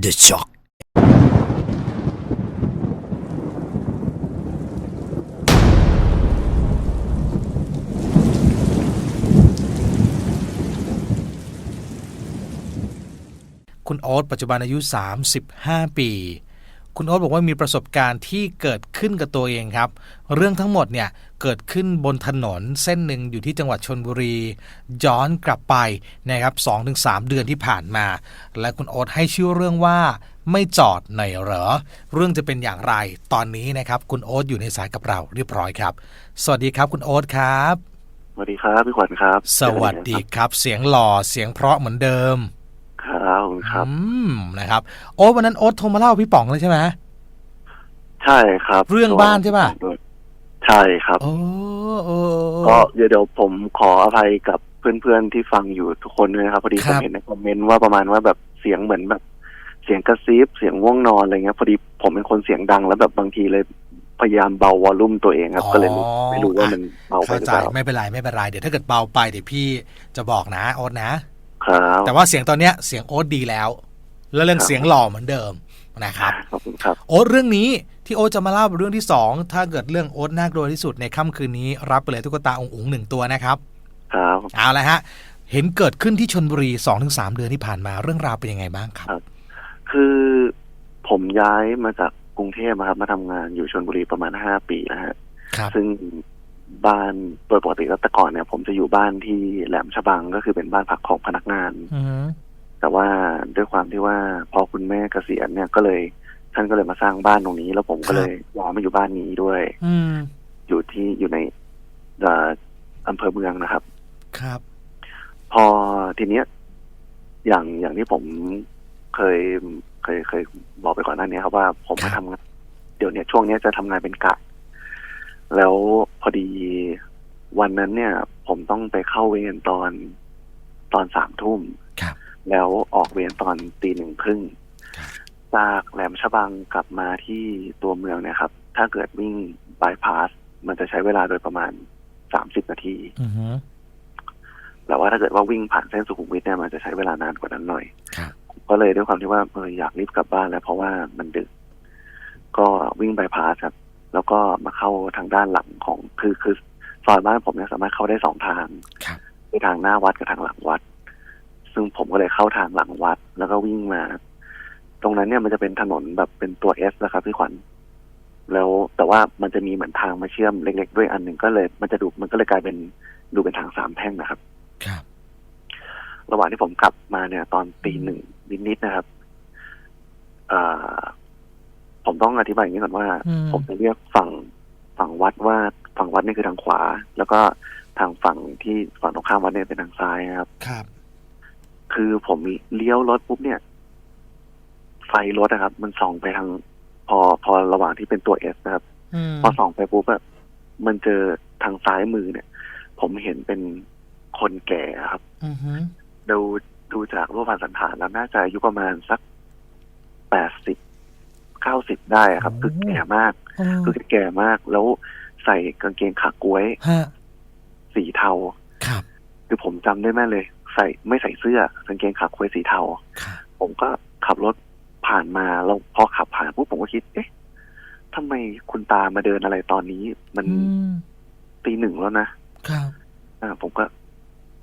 The Shock คุณออสปัจจุบันอายุ 35 ปี คุณโอ๊ตบอกว่ามีประสบการณ์ที่เกิดขึ้นกับตัวเองครับ เรื่องทั้งหมดเนี่ยเกิดขึ้นบนถนนเส้นหนึ่งอยู่ที่จังหวัดชนบุรี ย้อนกลับไปนะครับ2-3เดือนที่ผ่านมา และคุณโอ๊ตให้ชื่อเรื่องว่าไม่จอดหน่อยเหรอ เรื่องจะเป็นอย่างไรตอนนี้นะครับ คุณโอ๊ตอยู่ในสายกับเราเรียบร้อยครับ สวัสดีครับคุณโอ๊ตครับสวัสดีครับพี่ขวัญครับ สวัสดีครับ เสียงหล่อเสียงเพราะเหมือนเดิม ครับครับอืมนะครับ โอ๊ตวันนั้นโอ๊ตโทรมาเล่าพี่ป๋องเลยใช่ไหมใช่ครับ เรื่องบ้านใช่ปะใช่ครับโอ้โอ้ก็เดี๋ยวเดี๋ยวผมขออภัยกับเพื่อนๆที่ฟังอยู่ทุกคนด้วยนะครับพอดีคผรัมบเห็นในคอมเมนต์ว่าประมาณว่าแบบเสียงเหมือนแบบ เสียงกระซิบเสียงง่วงนอนอะไรเงี้ยพอดีผมเป็นคนเสียงดังแล้วแบบบางทีเลยพยายามเบาวอลลุ่มตัวเองครับ ก็เลยไม่ไม่รู้ว่ามันเบาไปเข้าหรือใจเปล่าไม่เป็นไรไม่เป็นไรเดี๋ยวถ้าเกิดเบาไปเดี๋ยวพี่จะบอกนะโอ๊ตนะ ครับแต่ว่าเสียงตอนเนี้ยเสียงโอ๊ตดีแล้ว แล้วเรื่องครับเสียงหล่อเหมือนเดิมนะครับขอบคุณครับ โอ๊ตเรื่องนี้ที่โอ๊ตจะมาเล่าเป็นเรื่องที่สองถ้าเกิดเรื่องโอ๊ตน่ากลัวที่สุดในค่ำคืนนี้รับไปเลยตุ๊กตาองค์องค์หนึ่งตัวนะครับ ครับเอาละฮะ เห็นเกิดขึ้นที่ชนบุรี2-3เดือนที่ผ่านมาเรื่องราวเป็นยังไงบ้างครับ คือผมย้ายมาจากกรุงเทพอะครับมาทำงานอยู่ชลบุรีประมาณห้าปีนะฮะครับซึ่ง บ้านโดยปกติแล้วแต่ก่อนเนี่ย ผมจะอยู่บ้านที่แหลมฉบังก็คือเป็นบ้านพักของพนักงานอืมแต่ว่าด้วยความที่ว่าพอคุณแม่เกษียณเนี่ยก็เลย ท่านก็เลยมาสร้างบ้านตรงนี้ แล้วผมก็เลยย้ายมาอยู่บ้านนี้ด้วยอืมอยู่ที่อยู่ในเอ่ออำเภอเมืองนะครับ ครับ พอทีเนี้ย อย่างอย่างที่ผมเคยเคยเคยบอกไปก่อนหน้านี้ครับว่าผมครัมาบทำงานเดี๋ยวเนี้ยช่วงเนี้ยจะทำงานเป็นกะ แล้วพอดีวันนั้นเนี่ย ผมต้องไปเข้าเวรตอนตอนสามทุ่ม ครับ แล้วออกเวรตอนตีหนึ่งครึ่งครับจากแหลมฉบังกลับมาที่ตัวเมืองเนี่ยครับ ถ้าเกิดวิ่งบายพาส มันจะใช้เวลาโดยประมาณสามสิบนาทีอือฮึแต่ว่าถ้าเกิดว่าวิ่งผ่านเส้นสุขุมวิทเนี่ยมันจะใช้เวลานานกว่านั้นหน่อย ครับ ก็เลยด้วยความที่ว่าเอออยากรีบกลับบ้านแล้วเพราะว่ามันดึก ก็วิ่งบายพาสครับ แล้วก็มาเข้าทางด้านหลังของคือคือซอยบ้านผมเนี่ยสามารถเข้าได้สองทางครับคือทางหน้าวัดกับทางหลังวัด ซึ่งผมก็เลยเข้าทางหลังวัด แล้วก็วิ่งมา ตรงนั้นเนี่ยมันจะเป็นถนนแบบเป็นตัวเอสนะครับพี่ขวัญแล้วแต่ว่ามันจะมีเหมือนทางมาเชื่อมเล็ก ๆ ด้วยอันหนึ่งก็เลย มันจะดูมันก็เลยกลายเป็นดูเป็นทางสามแพร่งนะครับ ครับ ระหว่างที่ผมกลับมาเนี่ย ตอนตีหนึ่งนิดๆนะครับอ่าผม ต้องอธิบายอย่างนี้ก่อนว่าอืมผมจะเรียกฝั่งฝั่งวัดว่าฝั่งวัดนี่คือทางขวา แล้วก็ทางฝั่งที่ฝั่งตรงข้ามวัดเนี่ยเป็นทางซ้ายนะครับ ครับ คือผมเลี้ยวรถปุ๊บเนี่ย ไฟรถนะครับ มันส่องไปทาง พอพอระหว่างที่เป็นตัวเอสนะครับอืมพอส่องไปปุ๊บอะมันเจอทางซ้ายมือเนี่ย ผมเห็นเป็นคนแก่ครับอือฮึดูดูจากรูปพรรณสันฐานแล้วน่าจะอายุประมาณสักแปดสิบ เก้าสิบได้อะครับ คือแก่มากอ๋อคือแก่มาก แล้วใส่กางเกงขากล้วยฮะสีเทาครับคือผมจำได้แม่นเลย ใส่ไม่ใส่เสื้อกางเกงขากล้วยสีเทาครับผมก็ขับรถผ่านมาแล้วพอขับผ่านปุ๊บผมก็คิด เอ๊ะทำไมคุณตามาเดินอะไรตอนนี้ มันอืมตีหนึ่งแล้วนะครับอ่า ผมก็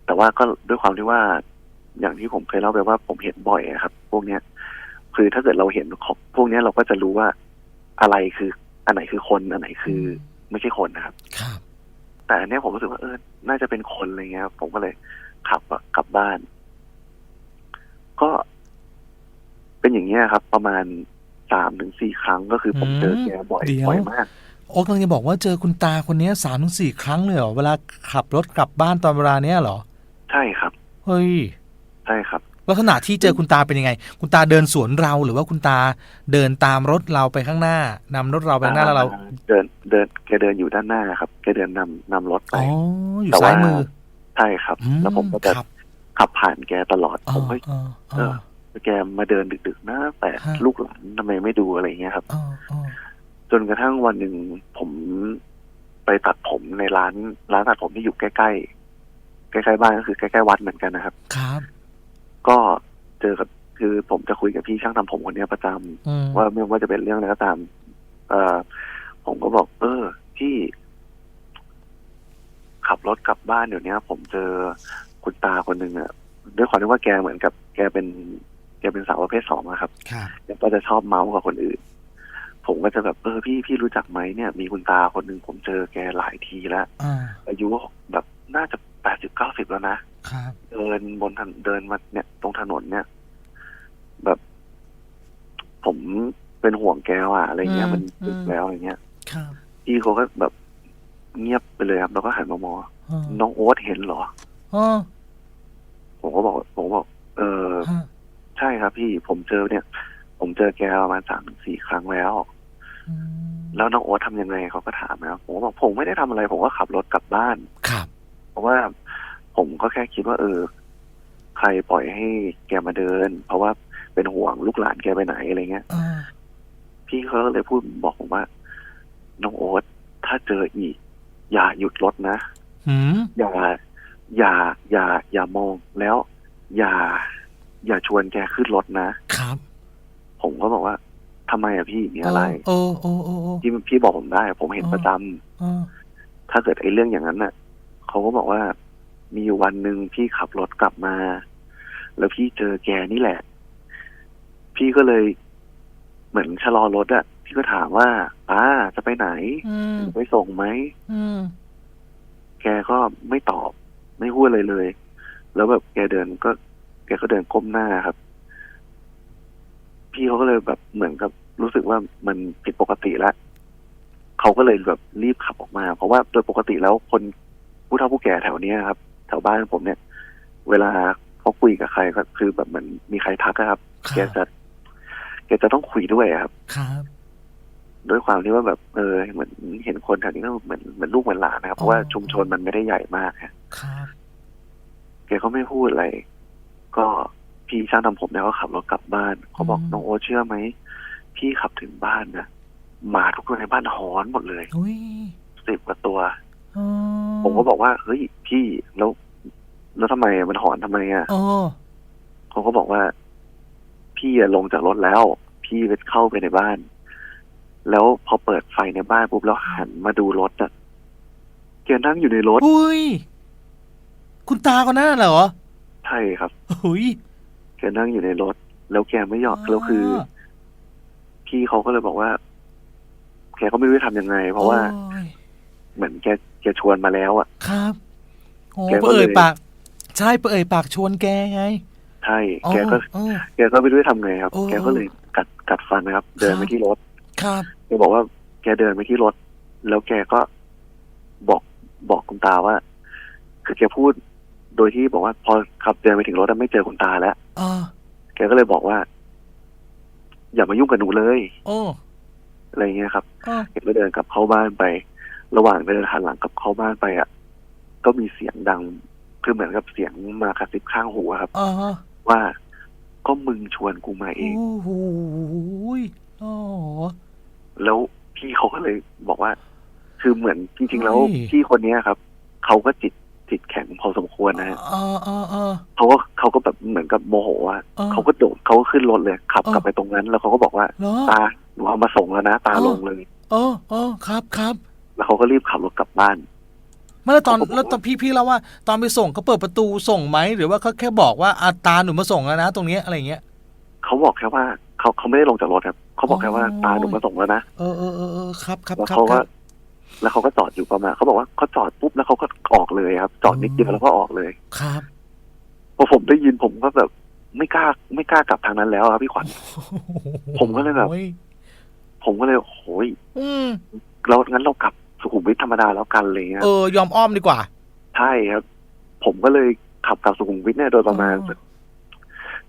แต่ว่าก็ด้วยความที่ว่าอย่างที่ผมเคยเล่าไปว่าผมเห็นบ่อยอะครับ พวกเนี้ย คือถ้าเกิดเราเห็นของพวกเนี้ยเราก็จะรู้ว่าอะไรคือ อันไหนคือคนอันไหนคือ ไม่ใช่คนนะครับครับแต่อันเนี้ยผมรู้สึกว่าเออ น่าจะเป็นคนอะไรเงี้ยครับผมก็เลยขับอะกลับบ้าน ก็ เป็นอย่างเงี้ยครับ ประมาณสามถึงสี่ครั้งก็คือผมเจอแกบ่อยเดี๋ยวบ่อยมากโอ๊ตกำลังจะบอกว่าเจอคุณตาคนเนี้ยสามถึงสี่ครั้งเลยเหรอเวลาขับรถกลับบ้านตอนเวลาเนี้ยเหรอ ใช่ครับ เฮ้ย ใช่ครับ ลักษณะที่เจอคุณตาเป็นยังไง คุณตาเดินสวนเราหรือว่าคุณตาเดินตามรถเราไปข้างหน้านำรถเราไปข้างหน้าแล้วเรา เดินเดินแกเดินอยู่ด้านหน้าครับแกเดินนำนำรถไปอ๋ออยู่แต่ว่าซ้ายมือใช่ครับอืมแล้วผมก็จะครับขับผ่านแกตลอดอ๋อผมก็อ๋อเออแกมาเดินดึกๆนะแต่ฮะลูกหลานทำไมไม่ดูอะไรเงี้ยครับอ๋ออ๋อจนกระทั่งวันหนึ่งผมไปตัดผมในร้าน ร้านตัดผมที่อยู่ใกล้ๆใกล้ๆบ้านก็คือใกล้ๆวัดเหมือนกันนะครับ ครับ ก็เจอกับคือผมจะคุยกับพี่ช่างทำผมคนเนี้ยประจำอืมว่าไม่ว่าจะเป็นเรื่องอะไรก็ตาม เอ่อผมก็บอก เออที่ ขับรถกลับบ้านเดี๋ยวนี้ผมเจอคุณตาคนหนึ่งอะด้วยความที่ว่าแกเหมือนกับ แกเป็น แกเป็นสาวประเภทสองอะครับครับแกก็จะชอบเมาส์กับคนอื่น ผมก็จะแบบเออพี่พี่รู้จักไหมเนี่ย มีคุณตาคนหนึ่งผมเจอแกหลายทีแล้วอ่าอายุแบบน่าจะ แปดสิบเก้าสิบแล้วนะครับเดินบนถนนเดินมาเนี่ย ตรงถนนเนี่ย แบบ ผมเป็นห่วงแกว่ะอะไรเงี้ย มันดึกแล้วอะไรเงี้ยครับพี่เขาก็แบบเงียบไปเลยครับ แล้วก็หันมามองอ่าน้องโอ๊ตเห็นเหรออ๋อผมก็บอก ผมก็บอก เออฮะใช่ครับ พี่ผมเจอเนี่ย ผมเจอแกประมาณสามถึงสี่ครั้งแล้วอืมแล้วน้องโอ๊ตทำยังไงเขาก็ถามนะครับผมก็บอกผมไม่ได้ทำอะไร ผมก็ขับรถกลับบ้านครับ เพราะว่าผมก็แค่คิดว่า เออ ใครปล่อยให้แกมาเดิน เพราะว่าเป็นห่วงลูกหลานแกไปไหนอะไรเงี้ยอ่าพี่เขาก็เลยพูดบอกผมว่า น้องโอ๊ตถ้าเจออีก อย่าหยุดรถนะหืมอย่า อย่า อย่า อย่ามองแล้ว อย่า อย่าชวนแกขึ้นรถนะ ครับผมก็บอกว่าทำไมอะพี่มีอะไรโอ้โอ้โอ้โอ้พี่พี่บอกผมได้ ผมเห็นอ๋อประจำอ่าถ้าเกิดไอ้เรื่องอย่างนั้นน่ะ เขาก็บอกว่า มีอยู่วันหนึ่งพี่ขับรถกลับมา แล้วพี่เจอแกนี่แหละ พี่ก็เลยเหมือนชะลอรถอะพี่ก็ถามว่าป้าจะไปไหนอืมไปส่งไหมอืมแกก็ไม่ตอบ ไม่พูดอะไรเลย แล้วแบบแกเดินก็ แกก็เดินก้มหน้าครับ พี่เขาก็เลยแบบเหมือนกับ รู้สึกว่ามันผิดปกติแล้วเขาก็เลยแบบรีบขับออกมา เพราะว่าโดยปกติแล้วคน ผู้เฒ่าผู้แก่แถวเนี้ยครับ แถวบ้านผมเนี่ย เวลาเขาคุยกับใครก็คือแบบเหมือนมีใครทักอะครับครับแกจะแกจะต้องคุยด้วยอะครับ ครับด้วยความที่ว่าแบบเออเหมือนเห็นคนแถวนี้ก็เหมือนเหมือนลูกเหมือนหลานนะครับเพราะว่าชุมชนมันไม่ได้ใหญ่มากฮะครับแกก็ไม่พูดอะไร ก็พี่ช่างทำผมเนี่ยก็ขับรถกลับบ้านเขาบอกน้องโอตเชื่อไหมพี่ขับถึงบ้านนะหมาทุกตัวในบ้านหอนหมดเลยอุ้ยสิบกว่าตัวอ๋อ ผมก็บอกว่าเฮ้ยพี่แล้วแล้วทำไมมันหอนทำไมอะอ๋อเขาก็บอกว่า พี่อะลงจากรถแล้ว พี่ไปเข้าไปในบ้าน แล้วพอเปิดไฟในบ้านปุ๊บแล้วหันมาดูรถอะแกนั่งอยู่ในรถอุ้ยคุณตาคนนั้นน่ะเหรอใช่ครับอุ้ยแกนั่งอยู่ในรถ แล้วแกไม่ยอมแล้วคือ พี่เขาก็เลยบอกว่า แกก็ไม่รู้จะทำยังไง เพราะว่าโอ้ยเหมือนแก แกชวนมาแล้วอะ ครับโอ้แกก็เปิดเลย ปาก ใช่เปิดปากชวนแกไง ใช่ อ๋อแกก็เออแกก็ไม่รู้จะทำไงครับโอ้แกก็เลยกัดกัดฟันนะครับ เดินไปที่รถ ครับ แกบอกว่าแกเดินไปที่รถ แล้วแกก็บอกบอกคุณตาว่า คือแกพูดโดยที่บอกว่าพอขับเดินไปถึงรถแล้วไม่เจอคุณตาแล้ว อ่าแกก็เลยบอกว่า อย่ามายุ่งกับหนูเลย โอ้อะไรเงี้ยครับ อ่าแกก็เดินกลับเข้าบ้านไป ระหว่างเดินหันหลังกลับเข้าบ้านไปอะก็มีเสียงดัง คือเหมือนกับเสียงมากระซิบข้างหูอะครับอ่าฮะว่าก็มึงชวนกูมาเองโอ้โหยอ๋อแล้วพี่เขาก็เลยบอกว่า คือเหมือนจริง ๆ แล้วเฮ้ยพี่คนเนี้ยครับเขาก็จิตจิตแข็งพอสมควรนะฮะอ่าอ่าอ่าเขาก็เขาก็แบบเหมือนกับโมโหอะอ่าเขาก็โดดเขาก็ขึ้นรถเลยขับอ่ากลับไปตรงนั้น แล้วเขาก็บอกว่าเหรอตาหนูเอามาส่งแล้วนะ ตาอ่าลงเลยเออเออครับครับ แล้วเขาก็รีบขับรถกลับบ้านไม่แล้วตอนผมบอกแล้วตอนพี่พี่เล่าว่า ตอนไปส่งเขาเปิดประตูส่งไหมหรือว่าเขาแค่บอกว่าอาตาหนูมาส่งแล้วนะ ตรงเนี้ยอะไรเงี้ยเขาบอกแค่ว่าเขาเขาไม่ได้ลงจากรถครับเขาบอกแค่ว่าอ๋อตาหนูมาส่งแล้วนะเออเออเออเออครับครับแล้วครับเขาคก็รับแล้วเขาก็จอดอยู่ประมาณเขาบอกว่าเขาจอดปุ๊บแล้วเขาก็ออกเลยครับ จอดนิดเดียวแล้วก็ออกเลยครับพอผมได้ยินผมก็แบบไม่กล้าไม่กล้ากลับทางนั้นแล้วครับพี่ขวัญผมก็เลยแบบโอ้ผมก็เลยโอ้ยอืมเรางั้นเรากลับ สุขุมวิทธรรมดาแล้วกันอะไรเลยเออยอมอ้อมดีกว่า ใช่ครับ ผมก็เลยขับกลับสุขุมวิทเนี่ยโดยประมาณอ๋อ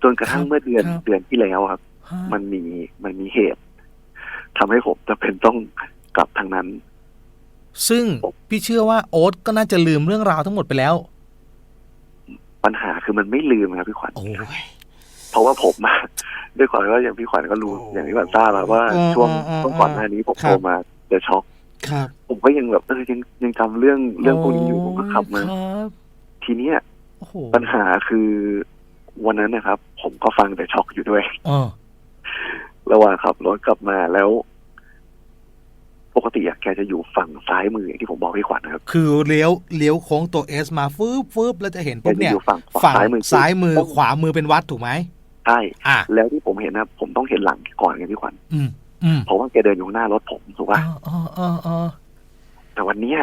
จนกระทั่งครับเมื่อเดือนครับเดือนที่แล้วครับฮะมันมีมันมีเหตุทำให้ผมจะเป็นต้องกลับทางนั้น ซึ่งพี่เชื่อว่าโอ๊ตก็น่าจะลืมเรื่องราวทั้งหมดไปแล้ว ปัญหาคือมันไม่ลืมครับพี่ขวัญโอ้ยเพราะว่าผมอะด้วยความที่ว่าอย่างพี่ขวัญก็รู้โอ้อย่างที่ขวัญทราบอะว่าอืมช่วงอืมช่วงก่อนหน้านี้ผมครับโทรมาจะช็อก ครับ ผมก็ยังแบบเออยังยังจำเรื่องเรื่องพวกนี้อยู่ผมก็ขับมา ครับทีเนี้ยโอ้โหปัญหาคือวันนั้นนะครับ ผมก็ฟังแต่ช็อกอยู่ด้วย เออระหว่างขับรถกลับมาแล้ว ปกติอะแกจะอยู่ฝั่งซ้ายมืออย่างที่ผมบอกพี่ขวัญนะครับคือเลี้ยวเลี้ยวโค้งตัวเอสมาฟืบฟืบแล้วจะเห็นแกปุ๊บจะเนี่อยยู่ฝั่งฝั่งซ้ายมือซ้ายมือต้องขวามือเป็นวัดถูกไหมใช่ อะแล้วที่ผมเห็นนะผมต้องเห็นหลังก่อนไงพี่ขวัญ อืมอืม เพราะว่าแกเดินอยู่ข้างหน้ารถผมถูกเอป่ะอเออเออเออแต่วันเนี้ย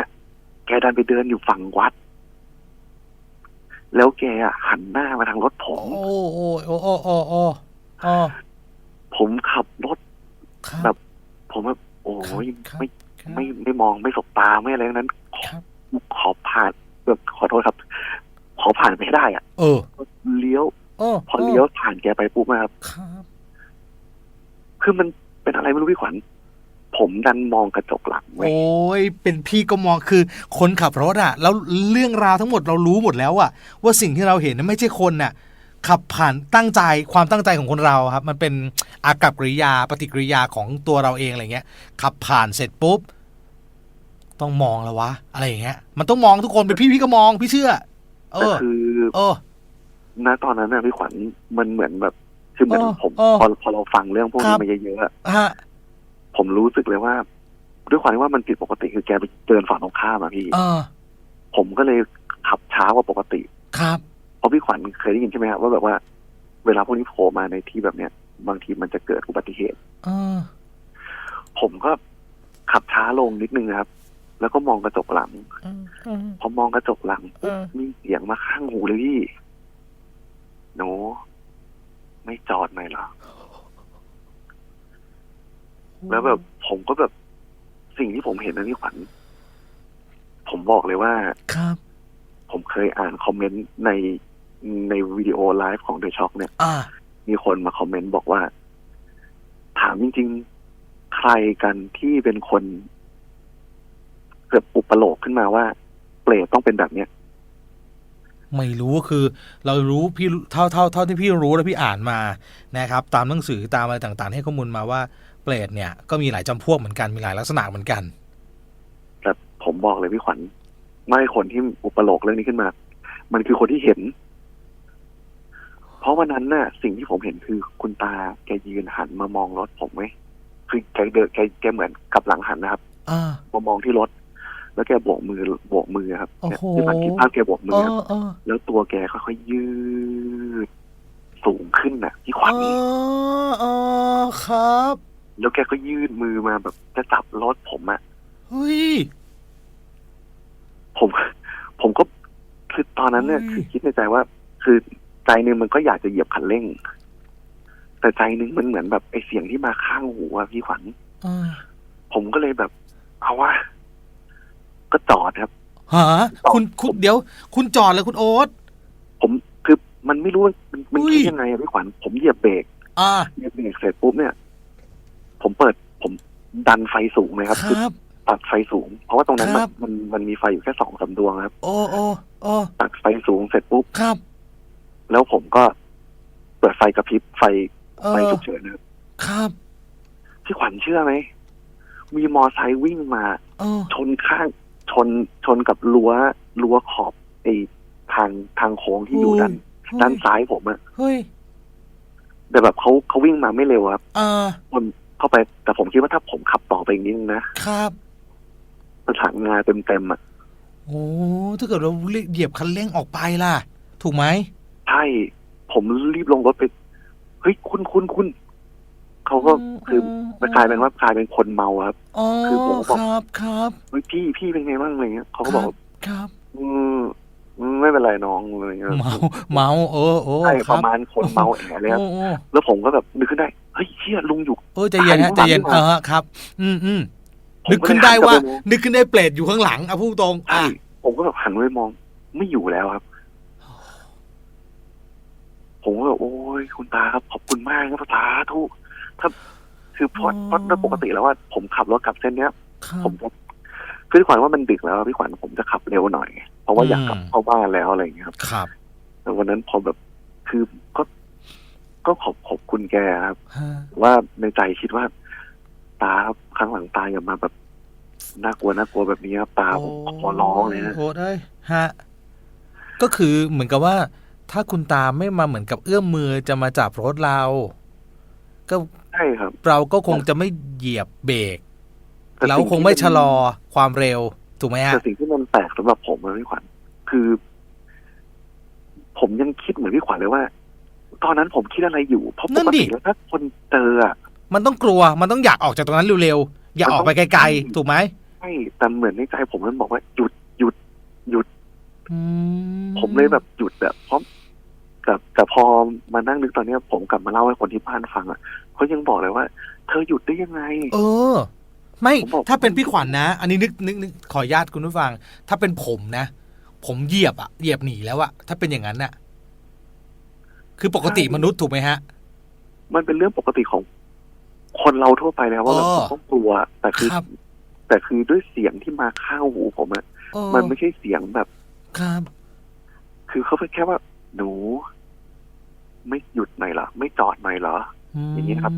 แกดันไปเดินอยู่ฝั่งวัด แล้วแกอะหันหน้ามาทางรถผม โอ้โอ้โอ้โอ้โอ้โอ้โอ้ผมขับรถครับแบบผมแบบโอ้ยครับไม่ครับไม่ไม่มองไม่สบตาไม่อะไรทั้งนั้นครับขอผ่านแบบขอโทษครับ ขอผ่านไม่ได้อะเออเลี้ยวเออพอเลี้ยวผ่านแกไปปุ๊บนะครับครับคือมัน เป็นอะไรไม่รู้พี่ขวัญผมดันมองกระจกหลังไว้ยโอ้ยเป็นพี่ก็มองคือคนขับรถอะแล้วเรื่องราวทั้งหมดเรารู้หมดแล้วอะว่าสิ่งที่เราเห็นนั้นไม่ใช่คนน่ะ ขับผ่านตั้งใจความตั้งใจของคนเราครับ มันเป็นอากับกริยาปฏิกิริยาของตัวเราเองอะไรเงี้ย ขับผ่านเสร็จปุ๊บ ต้องมองแล้ววะอะไรอย่างเงี้ย มันต้องมองทุกคนเป็นพี่พี่ก็มองพี่เชื่อ เอแต่อคือเออณตอนนั้นนะพี่ขวัญมันเหมือนแบบ คือเหมือนเออผมเออพอพอเราฟังเรื่องพวกครันี้บมาเยอะๆอะฮะผมรู้สึกเลยว่า ด้วยความที่ว่ามันผิดปกติคือแกไปเดินฝั่งตรงข้ามอะพี่เออผมก็เลยขับช้ากว่าปกติ ครับเพราะพี่ขวัญเคยได้ยินใช่ไหมครับว่าแบบว่า เวลาพวกนี้โผล่มาในที่แบบเนี้ยบางทีมันจะเกิดอุบัติเหตุเออผมก็ขับช้าลงนิดนึงนะครับ แล้วก็มองกระจกหลังเออเออพอมองกระจกหลังปุ๊บเออมีเสียงมาข้างหูเลยพี่หนู ไม่จอดหน่อยเหรอ แล้วแบบผมก็แบบสิ่งที่ผมเห็นนะพี่ขวัญผมบอกเลยว่า ครับ ผมเคยอ่านคอมเมนต์ในในวิดีโอไลฟ์ของเดอะช็อคเนี่ย อ่า มีคนมาคอมเมนต์บอกว่า ถามจริง ๆ ใครกันที่เป็นคน เกิดอุปโลกขึ้นมาว่า เปรตต้องเป็นแบบเนี้ย ไม่รู้คือเรารู้พี่เท่าเท่าเท่าที่พี่รู้และพี่อ่านมานะครับตามหนังสือตามอะไรต่างๆ ให้ข้อมูลมาว่าเปรตเนี่ยก็มีหลายจำพวกเหมือนกันมีหลายลักษณะเหมือนกัน แต่ผมบอกเลยพี่ขวัญไม่คนที่อุปโลกเรื่องนี้ขึ้นมา มันคือคนที่เห็น เพราะวันนั้นน่ะ สิ่งที่ผมเห็นคือคุณตาแกยืนหันมามองรถผมไหมคือแกเดินแกแกเหมือนกลับหลังหันนะครับอ่ามามองที่รถ แล้วแกโบกมือโบกมือครับโอ้เนี่ยโห ที่มันคิดภาพแกโบกมืเออครับอเออแล้วตัวแกค่อยๆยืด สูงขึ้นน่ะ ที่ขวัญเออเออครับแล้วแกก็ยืดมือมาแบบจะจับรถผมอะเฮ้ย ผม ผมก็คือตอนนั้นเนี่ยเฮ้คือยคิดในใจว่า คือใจหนึ่งมันก็อยากจะเหยียบคันเร่ง แต่ใจหนึ่งมันเหมือนแบบไอเสียงที่มาข้างหูอะพี่ขวัญเออผมก็เลยแบบ เอาว่า ก็จอดครับฮะคุณคุณเดี๋ยว คุณจอดเลยคุณโอ๊ตผมคือมันไม่รู้ว่ามันมันอุ้ยคิดยังไงอะพี่ขวัญผมเหยียบเบรกอ่าเหยียบเบรกเสร็จปุ๊บเนี่ย ผมเปิดผมดันไฟสูงเลยครับคคือรับตัดไฟสูง เพราะว่าตรงนั้นครัน่ะบมันมันมีไฟอยู่แค่สองสามดวงครับ โอ้โอ้โอ้ตัดไฟสูงเสร็จปุ๊บครับ แล้วผมก็เปิดไฟกระพริบไฟเอไฟอฉุกเฉินนะครับครับพี่ขวัญเชื่อไหมมีมอไซค์วิ่งมาเออชนข้าง ชนชนกับรั้วรั้วขอบไอ้ทางทางโค้งที่อยู่ด้านด้านซ้ายผมอะเฮ้ย แต่แบบเขาเขาวิ่งมาไม่เร็วครับอ่ามันเข้าไปแต่ผมคิดว่าถ้าผมขับต่อไปอีกนิดนึงนะครับประสานงานเต็มเต็มๆอะโอ้ถ้าเกิดเราเหยียบคันเร่งออกไปล่ะ ถูกไหม ใช่ผมรีบลงรถไป เฮ้ยคุณคุณคุณ เขาก็คือมันกลายเป็นว่ากลายเป็นคนเมาครับ อ๋อคือผมบอกครับครับเฮ้ยพี่พี่เป็นไงบ้างอะไรเงี้ยเขาก็บอกว่าครับอืมไม่เป็นไรน้องอะไรเงี้ยเมาเมาเออโอ้ใช่คปรับระมาณคนเมาแอะเลยครับโอ้โอ้แล้วผมก็แบบนึกขึ้นได้เฮ้ยเชี่ยลุงอยู่ เออใจเย็นฮะใจตายเย็นข้างหลัเองอครับ อืมอืมผมนึกก็เลยขึ้นได้ว่า หักลับปมอง นึกขึ้นได้เปรตอยู่ข้างหลังอะพูดตรงใช่อะ ผมก็แบบหันไปมอง ไม่อยู่แล้วครับ ผมก็แบบโอ้ยคุณตาครับขอบคุณมากครับสาธุ ถ้าคือเพราะเพราะโดยปกติแล้วว่าผมขับรถกลับเส้นเนี้ยครับผมจะคือพี่ขวัญว่ามันดึกแล้วพี่ขวัญผมจะขับเร็วหน่อย เพราะว่าอยากกลับอืมเข้าบ้านแล้วอะไรอย่างเงี้ยครับครับแต่วันนั้นพอแบบคือก็ก็ขอบขอบคุณแกครับฮะว่าในใจคิดว่า ตาครับครั้งหลังตาอย่ามาแบบน่ากลัวน่ากลัวแบบนี้ครับตาผมขอร้องเลยนะโอ้ได้ฮะก็คือเหมือนกับว่า ถ้าคุณตาไม่มาเหมือนกับเอื้อมมือจะมาจับรถเรา ก็ ใช่ครับ เราก็คงจะไม่เหยียบเบรกแต่เราสิ่คงไม่ชะลอความเร็วถูกไหมฮะแต่สิ่งที่มันแปลกสำหรับผมนะพี่ขวัญคือ ผมยังคิดเหมือนพี่ขวัญเลยว่า ตอนนั้นผมคิดอะไรอยู่เพราะนั่ปนกดิติแล้วถ้าคนเจออะมันต้องกลัว มันต้องอยากออกจากตรงนั้นเร็วๆอยากออกไปไกลๆถูกไหมใช่แต่เหมือนในใจผมมันบอกว่าหยุดหยุดหยุดอืผมเลยแบบหยุดแบบเพราะ แต่แต่พอมานั่งนึกตอนเนี้ยผมกลับมาเล่าให้คนที่บ้านฟังอะเขายังบอกเลยว่า เธอหยุดได้ยังไง เออ ไม่ผมบอก ถ้าเป็นพี่ขวัญนะ อันนี้นึกนึกนึกขออนุญาตคุณผู้ฟัง ถ้าเป็นผมนะ ผมเหยียบอะเหยียบหนีแล้วอะถ้าเป็นอย่างนั้นน่ะ คือปกติมนุษย์ถูกไหมฮะ มันเป็นเรื่องปกติของคนเราทั่วไปแล้วว่าแบบเออผมต้องกลัว แต่คือ ครับแต่คือด้วยเสียงที่มาข้างหูผมอะเออมันไม่ใช่เสียงแบบ ครับ คือเขาเป็นแค่ว่า หนู ไม่หยุดหน่อยเหรอไม่จอดหน่อยเหรอ อย่างนี้ครับ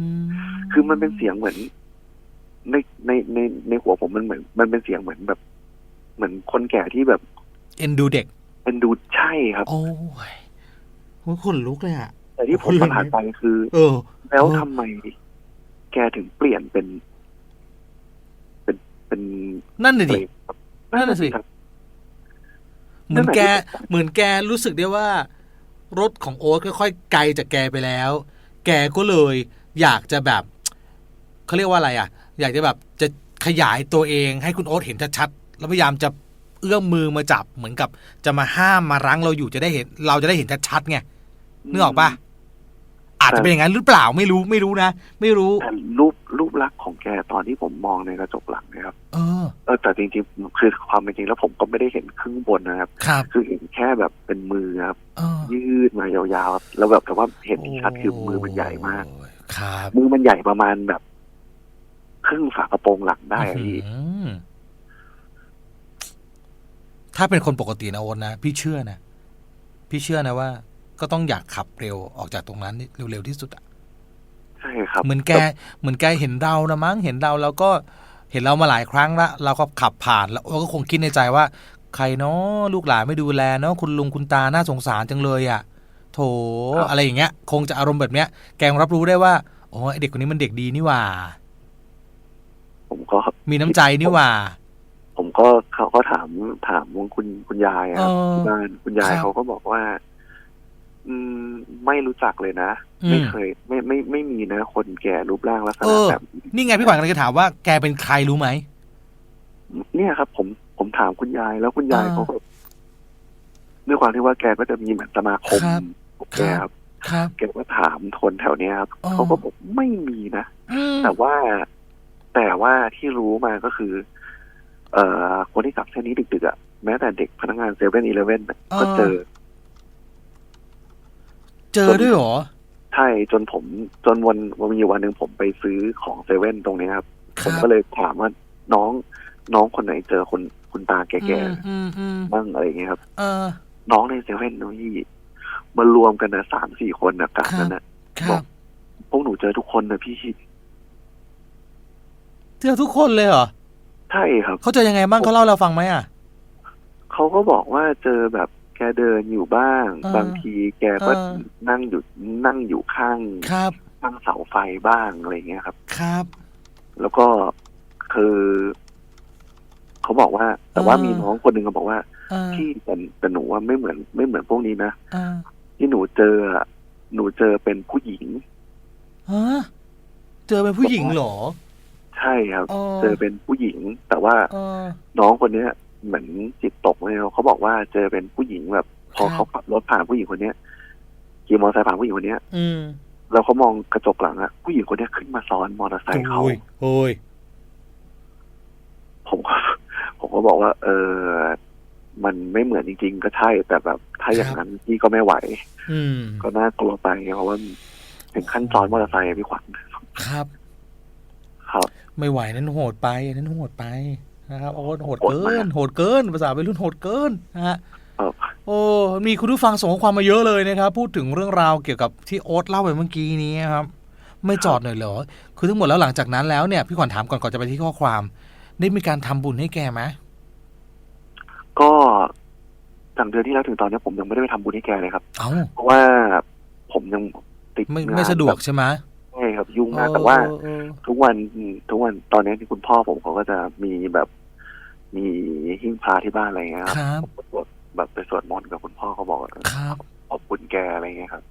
คือมันเป็นเสียงเหมือน ในในในในหัวผมมันเหมือน มันเป็นเสียงเหมือนแบบ เหมือนคนแก่ที่แบบ เอ็นดูเด็กเป็นดูใช่ครับ โอ้ยโอ้ยขนลุกเลยอะแต่ที่ผมคนประหลาดใจคือ เออ แล้วเออทำไมแกถึงเปลี่ยนเป็น เป็นเป็นนั่นน่ะเพลดิงครับนั่นน่ะสิครับเหมือนแกนั่นน่ะดิเหมือนแกรู้สึกได้ว่า รถของโอ๊ตค่อยๆไกลจากแกไปแล้ว แกก็เลยอยากจะแบบเขาเรียกว่าอะไรอะ อยากจะแบบจะขยายตัวเองให้คุณโอ๊ตเห็นชัดๆแล้วพยายามจะเอื้อมมือมาจับเหมือนกับ จะมาห้ามมารั้งเราอยู่จะได้เห็น เราจะได้เห็นชัดๆไงนึกออกปะอาจจะเป็นอย่างนั้นหรือเปล่าไม่รู้ไม่รู้นะ ไม่รู้รูป แกตอนที่ผมมองในกระจกหลังนะครับ เออ เออแต่จริงๆคือความเป็นจริงแล้วผมก็ไม่ได้เห็นครึ่งบนนะครับ ครับ คือเห็นแค่แบบเป็นมือครับเออยืดมายาวๆครับแล้วแบบแต่ว่าเห็นชัดคือมือมันใหญ่มากโอ้ยครับมือมันใหญ่ประมาณแบบ ครึ่งฝากระโปรงหลังได้อะพี่อืมถ้าเป็นคนปกตินะโอนนะพี่เชื่อนะพี่เชื่อนะว่า ก็ต้องอยากขับเร็วออกจากตรงนั้นเร็วๆที่สุดอะ ใช่ครับ เหมือนแกเหมือนแกเห็นเรานะมั้งเห็นเราแล้วก็เห็นเรามาหลายครั้งละเราก็ขับผ่านแล้วโอ้ก็คงคิดในใจว่า ใครเนาะลูกหลานไม่ดูแลเนาะคุณลุงคุณตาน่าสงสารจังเลยอะโถอะไรอย่างเงี้ย คงจะอารมณ์แบบเนี้ย แกงรับรู้ได้ว่าโอ้ยเด็กคนนี้มันเด็กดีนี่หว่า ผมก็มีน้ำใจนี่หว่า ผมก็เขาก็ถามถามคุณคุณยายครับเออที่บ้านคุณยายครับเขาก็บอกว่า อืมไม่รู้จักเลยนะ อืม ไม่เคย ไม่ไม่ไม่มีนะ คนแก่รูปร่างลักษเอณะอ แบบนี้นี่ไงพี่ขวัญกำลังจะถามว่าแกเป็นใครรู้ไหม เนี่ยครับ ผมผมถามคุณยายแล้วคุณยายอ่าเขาก็ด้วยความที่ว่าแกก็จะมีเหมือนสมาคมครับของแกครับ ครับแกก็ถามคนแถวเนี้ยครับอ๋อ เขาก็บอกไม่มีนะ อืมแต่ว่าแต่ว่าที่รู้มาก็คือ เอ่อคนที่ขับเส้นนี้ดึกๆอะแม้แต่เด็กพนักงานเซเว่นอีเลเว่นก็เจอ เจอด้วยเหรอ ใช่จนผมจนวันวันมีวันหนึ่งผมไปซื้อของเซเว่นตรงนี้ครับคผรัมบก็เลยถามว่าน้องน้องคนไหนเจอคนคุณตาแก่อืมอืมอืมๆบ้างอะไรอย่างเงี้ยครับเออน้องในเซเว่นน้องยี่มารวมกันนะสามสี่คนนะกะนั้นนะครับพวกหนูเจอทุกคนนะพี่เจอทุกคนเลยเหรอใช่ครับเขาเจอยังไงบ้างเขาเล่าให้เราฟังไหมอะเขาก็บอกว่าเจอแบบ แกเดินอยู่บ้างเออบางทีแกก็เออนั่งอยู่นั่งอยู่ข้างครับข้างเสาไฟบ้างอะไรอย่างเงี้ยครับ ครับ แล้วก็คือเขาบอกว่า แต่ว่าเออมีน้องคนหนึ่งเขาบอกว่าเออพี่แต่แต่หนูว่าไม่เหมือน ไม่เหมือนพวกนี้นะเออที่หนูเจออะหนูเจอเป็นผู้หญิงฮะเจอเป็นผู้หญิงเหรอ ใช่ครับเออเจอเป็นผู้หญิง แต่ว่าเออน้องคนเนี้ย เหมือนจิตตกเลยเขาบอกว่าเจอเป็นผู้หญิงแบบ พอครับเขาขับรถผ่านผู้หญิงคนเนี้ยขี่มอเตอร์ไซค์ผ่านผู้หญิงคนเนี้ย อืมแล้วเขามองกระจกหลังอะผู้หญิงคนเนี้ยขึ้นมาซ้อนมอเตอร์ไซค์เขาโอ้ยโอ้ยผมก็ผมก็บอกว่า เออ มันไม่เหมือนจริง ๆ ก็ใช่แต่แบบ ถ้าอย่างนั้นพี่ก็ไม่ไหว อืม ก็น่ากลัวไปเพราะว่าถึงขั้นซ้อนมอเตอร์ไซค์อะพี่ขวัญครับ ครับ ไม่ไหวนั้นโหดไปอันนั้นโหดไป นะครับโอ้โหดโหดเกิมากนโหดเกินภาษาวัยรุ่นโหดเกินนะฮะครับโอ้มีคุณผู้ฟังส่งข้อความมาเยอะเลยนะครับ พูดถึงเรื่องราวเกี่ยวกับที่โอ๊ตเล่าไปเมื่อกี้นี้ครับ ไม่จอดหน่อยเหรอคือทั้งหมดแล้วหลังจากนั้นแล้วเนี่ยพี่ขวัญถามก่อนก่อนจะไปที่ข้อความ ได้มีการทำบุญให้แกไหมก็แต่จากเดือนที่แล้วถึงตอนนี้ผมยังไม่ได้ไปทำบุญให้แกเลยครับเอ้าเพราะว่าผมยังติดไม่งานไม่สะดวกแบบใช่ไหมใช่ครับยุ่งมากแต่ว่าเออเออทุกวันทุกวันตอนนี้ที่คุณพ่อผมเขาก็จะมีแบบ มีหิ้งพระที่บ้านอะไรเงี้ยคครับรับผมก็สวดแบบไปสวดมนต์กับคุณพ่อเขาบอกว่าครับ ขอบคุณแกอะไรเงี้ยครับ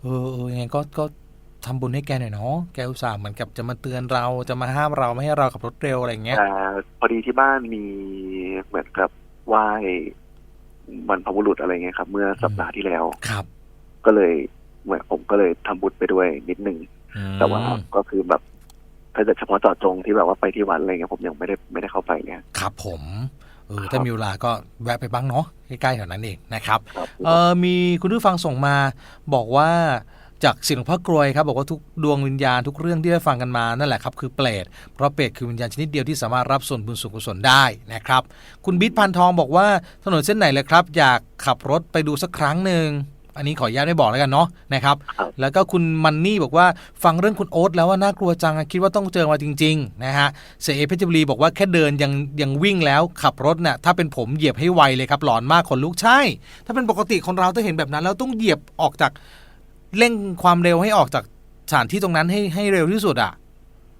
เออเออยังไงก็ก็ทำบุญให้แกหน่อยเนาะแกอุตส่าห์เหมือนกับจะมาเตือนเราจะมาห้ามเราไม่ให้เราขับรถเร็วอะไรอย่างเงี้ย แต่พอดีที่บ้านมีเหมือนกับไหว้บรรพบุรุษอะไรเงี้ยครับ เมื่อสัปดาห์ที่แล้ว ครับ ก็เลยเหมือนผมก็เลยทำบุญไปด้วยนิดนึง อืมแต่ว่าก็คือแบบถ้าจะ เฉพาะเจาะจงที่แบบว่าไปที่วัดอะไรเงี้ยผมยังไม่ได้ไม่ได้เข้าไปเนี่ยครับผมเออครับถ้ามีเวลาก็แวะไปบ้างเนาะใกล้ๆแถวนั้นเองนะครับครับเออมีคุณผู้ฟังส่งมาบอกว่าจากเสิ่งหลวงพ่อกรวยครับบอกว่าทุกดวงวิญญาณทุกเรื่องที่ได้ฟังกันมานั่นแหละครับคือเปรตเพราะเปรตคือวิญญาณชนิดเดียวที่สามารถรับส่วนบุญส่วนกุศลได้นะครับ คุณบิ๊ดพันทองบอกว่าถนนเส้นไหนเลยครับ อยากขับรถไปดูสักครั้งหนึ่ง อันนี้ขออนุญาตไม่บอกแล้วกันเนาะนะครับครับ แล้วก็คุณมันนี่บอกว่าฟังเรื่องคุณโอ๊ตแล้วว่าน่ากลัวจังอะคิดว่าต้องเจอมาจริงๆนะฮะเสยเอเพชรบุรีบอกว่าแค่เดินยังยังวิ่งแล้วขับรถเนี่ยถ้าเป็นผมเหยียบให้ไวเลยครับหลอนมากขนลุกใช่ ถ้าเป็นปกติคนเราถ้าเห็นแบบนั้น แล้วต้องเหยียบออกจากเร่งความเร็วให้ออกจากสถานที่ตรงนั้นให้ให้เร็วที่สุดอะ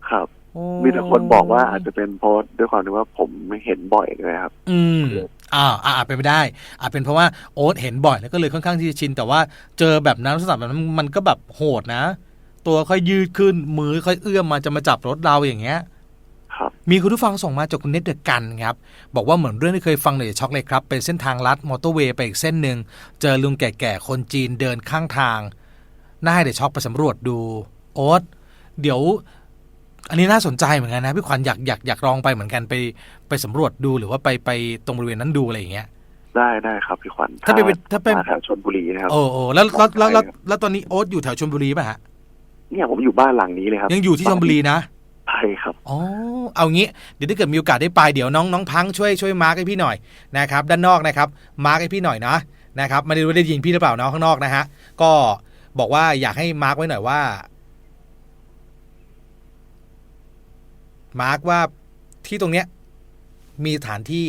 ครับโอ้มีแต่คนบอกว่าอาจจะเป็นเพราะด้วยความที่ว่าผมเห็นบ่อยด้วยครับ อืม อ่าอ่าอาจเป็นไปได้อาจเป็นเพราะว่าโอ๊ตเห็นบ่อยแล้วก็เลยค่อนข้างที่จะชิน แต่ว่าเจอแบบนั้นลักษณะแบบนั้นมันก็แบบโหดนะ ตัวค่อยยืดขึ้นมือค่อยเอื้อมมาจะมาจับรถเราอย่างเงี้ยครับมีคุณผู้ฟังส่งมาจากคุณเนตเดอะกันครับ บอกว่าเหมือนเรื่องที่เคยฟังในช็อกเลยครับ เป็นเส้นทางลัดมอเตอร์เวย์ไปอีกเส้นหนึ่ง เจอลุงแก่ๆ คนจีนเดินข้างทาง น่าให้เดอะช็อกไปสำรวจดู โอ๊ตเดี๋ยว อันนี้น่าสนใจเหมือนกันนะพี่ขวัญอยากอยากอยากลองไปเหมือนกันไปไปสำรวจดูหรือว่าไปไปตรงบริเวณนั้นดูอะไรอย่างเงี้ยได้ได้ครับพี่ขวัญถ้าเป็นถ้าเป็นมาแถวชนบุรีนะครับโอ้โอ้แล้วแล้วแล้วแล้วแล้วตอนนี้โอ๊ตอยู่แถวชลบุรีป่ะฮะเนี่ยผมอยู่บ้านหลังนี้เลยครับ ยังอยู่ที่ชลบุรีนะใช่ครับอ๋อเอางี้เดี๋ยวถ้าเกิดมีโอกาสได้ไปเดี๋ยวน้องน้องพังช่วยช่วยมาร์กให้พี่หน่อยนะครับด้านนอกนะครับมาร์กให้พี่หน่อยนะนะครับไม่ได้รู้ได้ยินพี่หรือเปล่าเนาะข้างนอกนะฮะก็บอกว่าอยากให้มาร์กไว้หน่อยว่า มาร์กว่าที่ตรงเนี้ยมีสถานที่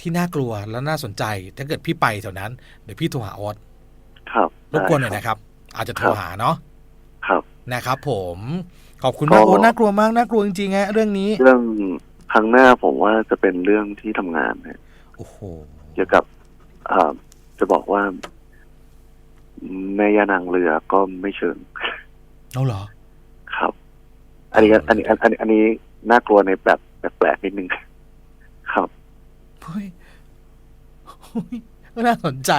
ที่น่ากลัวและน่าสนใจ ถ้าเกิดพี่ไปแถวนั้น เดี๋ยวพี่โทรหาออสครับรบกวนหน่อยได้ครับนะครับ อาจจะโทรหาเนาะครับนะครับ ผมขอบคุณมากก็โอ้น่ากลัวมากน่ากลัวจริงๆฮะเรื่องนี้เรื่องครั้งหน้าผมว่าจะเป็นเรื่องที่ทำงานนะโอ้โหเกี่ยวกับอ่าจะบอกว่าแม่ย่านางเรือก็ไม่เชิงเอาเหรอครับ อันนี้อันนี้อันอันอันนี้น่ากลัวในแบบแปลกๆนิดนึงครับเฮ้ยเฮ้ยน่าสนใจ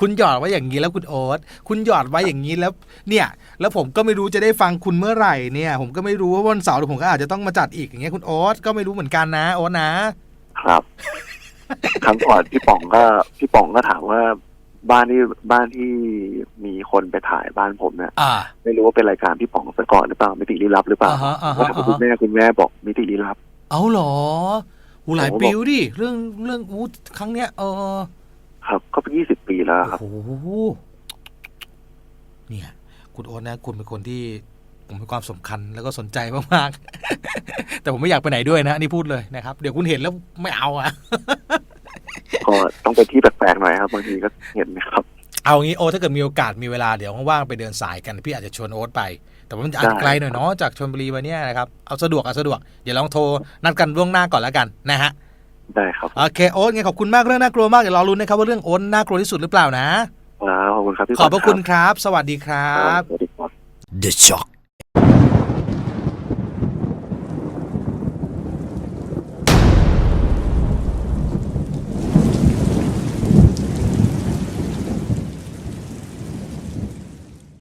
คุณหยอดไว้อย่างนี้แล้วคุณโอ๊ตคุณหยอดไว้อย่างนี้แล้ว เนี่ย แล้วผมก็ไม่รู้จะได้ฟังคุณเมื่อไหร่เนี่ย ผมก็ไม่รู้ว่าวันเสาร์ผมก็อาจจะต้องมาจัดอีกอย่างเงี้ยคุณโอ๊ตก็ไม่รู้เหมือนกันนะโอ๊ตนะ ครับ ครั้งก่อนพี่ป๋องก็พี่ป๋องก็ถามว่า บ้านที่บ้านที่มีคนไปถ่ายบ้านผมเนี่ยอ่า ไม่รู้ว่าเป็นรายการพี่ป๋องซะก่อนหรือเปล่ามิติลี้ลับหรือเปล่าอ่าฮะอ่าฮะก็ถามคุณแม่คุณแม่บอกมิติลี้ลับ เอาเหรออูหลายผมก็บอกปิวดิเรื่องเรื่องอู้ครั้งเนี้ยเออครับ ก็เป็นยี่สิบปีแล้วครับ โอ้โหเนี่ย คุณโอ๊ตนะ คุณเป็นคนที่ผมให้ความสำคัญแล้วก็สนใจมากๆ แต่ผมไม่อยากไปไหนด้วยนะอันนี่พูดเลยนะครับ เดี๋ยวคุณเห็นแล้วไม่เอาอะ ก็ต้องไปที่แปลกๆหน่อยครับบางทีก็เห็นนะครับเอางี้โอ๊ตถ้าเกิดมีโอกาสมีเวลาเดี๋ยวว่างๆไปเดินสายกันพี่อาจจะชวนโอ๊ตไป แต่ว่ามันอาจจะได้ไกลหน่อยเนาะจากชลบุรีมาเนี่ยนะครับเอาสะดวกเอาสะดวกเดี๋ยวลองโทรนัดกันล่วงหน้าก่อนแล้วกันนะฮะได้ครับโอเคโอ๊ตไงขอบคุณมากเรื่องน่ากลัวมากเดี๋ยวรอรุ้นนะครับว่าเรื่องโอ๊ตน่ากลัวที่สุดหรือเปล่านะครับขอบคุณครับพี่ขอบพระคุณครับ สวัสดีครัครับบสวัสดีครับ The Shock